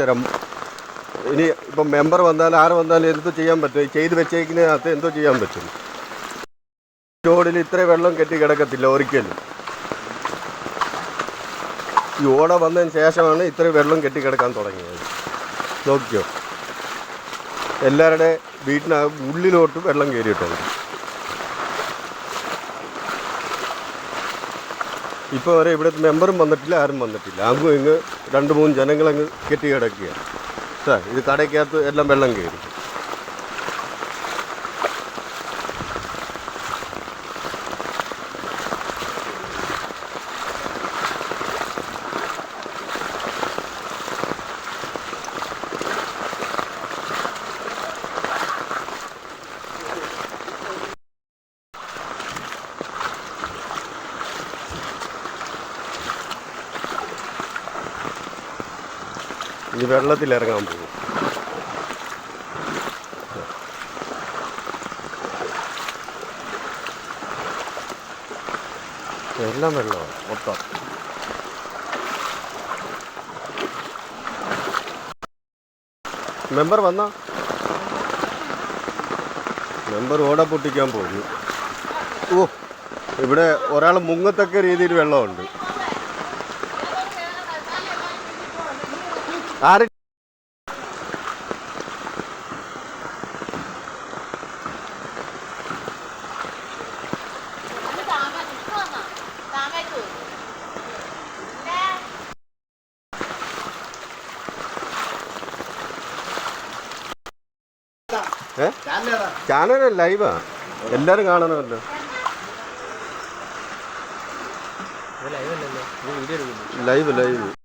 തരാം. ഇനി ഇപ്പം മെമ്പർ വന്നാൽ ആര് വന്നാലും എന്തോ ചെയ്യാൻ പറ്റും? ചെയ്ത് വെച്ചേക്കുന്നതിനകത്ത് എന്തോ ചെയ്യാൻ പറ്റും? റോഡിൽ ഇത്ര വെള്ളം കെട്ടി കിടക്കത്തില്ല ഒരിക്കലും. ഈ ഓട വന്നതിന് ശേഷമാണ് ഇത്ര വെള്ളം കെട്ടി കിടക്കാൻ തുടങ്ങിയത്. നോക്കിയോ എല്ലാവരുടെ വീട്ടിന് ഉള്ളിലോട്ട് വെള്ളം കയറിയിട്ടുണ്ട്. ഇപ്പോൾ വരെ ഇവിടെ മെമ്പറും വന്നിട്ടില്ല ആരും വന്നിട്ടില്ല. അങ്ങും ഇങ്ങ് രണ്ട് മൂന്ന് ജനങ്ങളങ്ങ് കെട്ടി കിടക്കുകയാണ് സാർ ഇത് കടയ്ക്കകത്ത് എല്ലാം വെള്ളം കയറി. ഇനി വെള്ളത്തിൽ ഇറങ്ങാൻ പോകും. എല്ലാം വെള്ളമാണ് മൊത്തം. മെമ്പർ വന്ന? മെമ്പർ ഓട പൊട്ടിക്കാൻ പോകും ഓ ഇവിടെ ഒരാൾ മുങ്ങത്തക്ക രീതിയിൽ വെള്ളമുണ്ട്. ആര്? ഏ? ചാനൽ ലൈവാ? എല്ലാരും കാണണമല്ലോ. Live live.